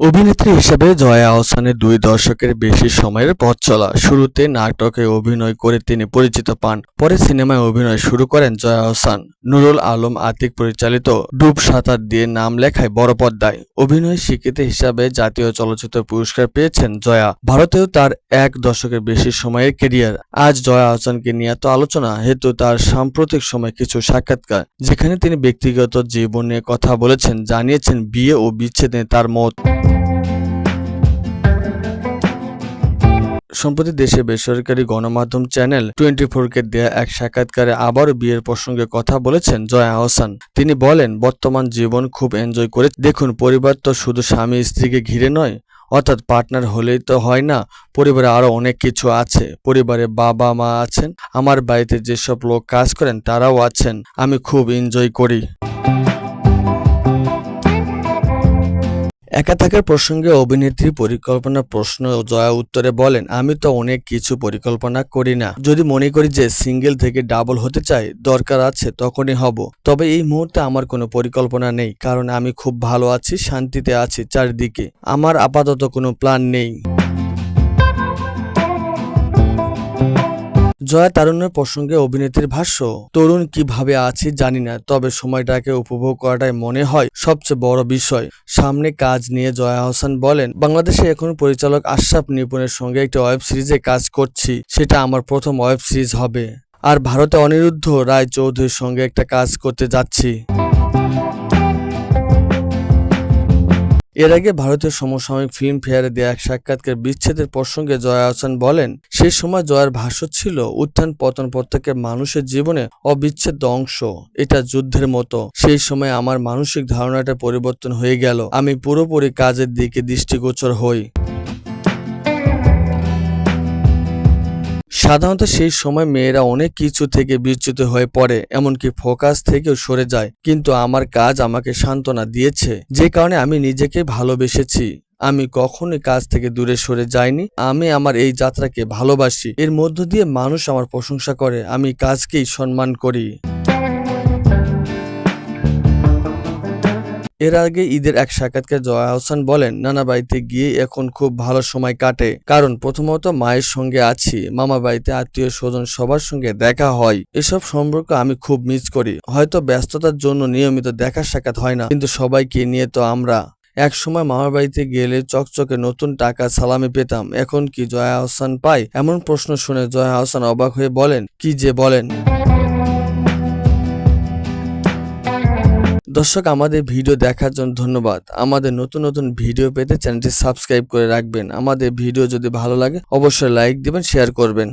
অভিনেত্রী হিসেবে জয়া আহসানের দুই দশকের বেশি সময়ের পথ চলা শুরুতে নাটকে অভিনয় করে তিনি পরিচিত পান। পরে সিনেমায় অভিনয় শুরু করেন জয়া আহসান। নুরুল আলম আতিক পরিচালিত ডুব সাঁতার দিয়ে নাম লেখায় বড় পর্দায়। অভিনয় স্বীকৃতি হিসাবে জাতীয় চলচ্চিত্র পুরস্কার পেয়েছেন জয়া। ভারতেও তার এক দশকের বেশি সময়ের কেরিয়ার আজ জয়া আহসানকে নিয়ে এত আলোচনা, হেতু তার সাম্প্রতিক সময় কিছু সাক্ষাৎকার, যেখানে তিনি ব্যক্তিগত জীবনে কথা বলেছেন, জানিয়েছেন বিয়ে ও বিচ্ছেদে তার মত। সম্প্রতি দেশে বেসরকারি গণমাধ্যম চ্যানেল টোয়েন্টি কে দেয়া এক সাক্ষাৎকারে আবারও বিয়ের প্রসঙ্গে কথা বলেছেন জয়া আহসান তিনি বলেন, বর্তমান জীবন খুব এনজয় করে, দেখুন, পরিবার তো শুধু স্বামী স্ত্রীকে ঘিরে নয়, অর্থাৎ পার্টনার হলেই তো হয় না, পরিবারে আরও অনেক কিছু আছে। পরিবারে বাবা মা আছেন, আমার বাড়িতে যেসব লোক কাজ করেন, তারাও আছেন, আমি খুব এনজয় করি। একা থাকার প্রসঙ্গে অভিনেত্রী পরিকল্পনা প্রশ্ন জয়া উত্তরে বলেন, আমি তো অনেক কিছু পরিকল্পনা করি না। যদি মনে করি যে সিঙ্গেল থেকে ডাবল হতে চাই, দরকার আছে, তখনই হব। তবে এই মুহূর্তে আমার কোনো পরিকল্পনা নেই, কারণ আমি খুব ভালো আছি, শান্তিতে আছি চারিদিকে। আমার আপাতত কোনো প্ল্যান নেই। জয়া তারুণ্যের প্রসঙ্গে অভিনেত্রীর ভাষ্য, তরুণ কীভাবে আছি জানি না, তবে সময়টাকে উপভোগ করাটাই মনে হয় সবচেয়ে বড় বিষয়। সামনে কাজ নিয়ে জয়া হোসেন বলেন, বাংলাদেশে এখন পরিচালক আশরাফ নিপুণের সঙ্গে একটি ওয়েব সিরিজে কাজ করছি, সেটা আমার প্রথম ওয়েব সিরিজ হবে। আর ভারতে অনিরুদ্ধ রায় চৌধুরীর সঙ্গে একটা কাজ করতে যাচ্ছি। এর আগে ভারতের সমসাময়িক ফিল্ম ফেয়ারে দেয়া এক সাক্ষাৎকার বিচ্ছেদের প্রসঙ্গে জয়া আহসান বলেন সেই সময় জয়ার ভাষ্য ছিল, উত্থান পতন প্রত্যেকের মানুষের জীবনে অবিচ্ছেদ্য অংশ। এটা যুদ্ধের মতো। সেই সময় আমার মানসিক ধারণাটা পরিবর্তন হয়ে গেল। আমি পুরোপুরি কাজের দিকে দৃষ্টিগোচর হই। সাধারণত সেই সময় মেয়েরা অনেক কিছু থেকে বিচ্যুত হয়ে পড়ে, এমনকি ফোকাস থেকেও সরে যায়। কিন্তু আমার কাজ আমাকে সান্ত্বনা দিয়েছে, যে কারণে আমি নিজেকে ভালোবেসেছি। আমি কখনোই কাজ থেকে দূরে সরে যাইনি। আমি আমার এই যাত্রাকে ভালোবাসি। এর মধ্য দিয়ে মানুষ আমার প্রশংসা করে। আমি কাজকেই সম্মান করি। এর আগে ঈদের এক সাক্ষাৎকার জয়া হোসেন বলেন, নানা বাড়িতে গিয়ে এখন খুব ভালো সময় কাটে। কারণ প্রথমত মায়ের সঙ্গে আছি, মামা বাড়িতে আত্মীয় স্বজন সবার সঙ্গে দেখা হয়। এসব সম্পর্ক আমি খুব মিস করি। হয়তো ব্যস্ততার জন্য নিয়মিত দেখা সাক্ষাৎ হয় না। কিন্তু সবাইকে নিয়ে তো আমরা। এক সময় মামার বাড়িতে গেলে চকচকে নতুন টাকা সালামি পেতাম। এখন কি জয়া হোসেন পাই এমন প্রশ্ন শুনে জয়া হোসেন অবাক হয়ে বলেন, কি যে বলেন? দর্শক, আমাদের ভিডিও দেখার জন্য ধন্যবাদ। আমাদের নতুন নতুন ভিডিও পেতে চ্যানেলটি সাবস্ক্রাইব করে রাখবেন। আমাদের ভিডিও যদি ভালো লাগে, অবশ্যই লাইক দিবেন, শেয়ার করবেন।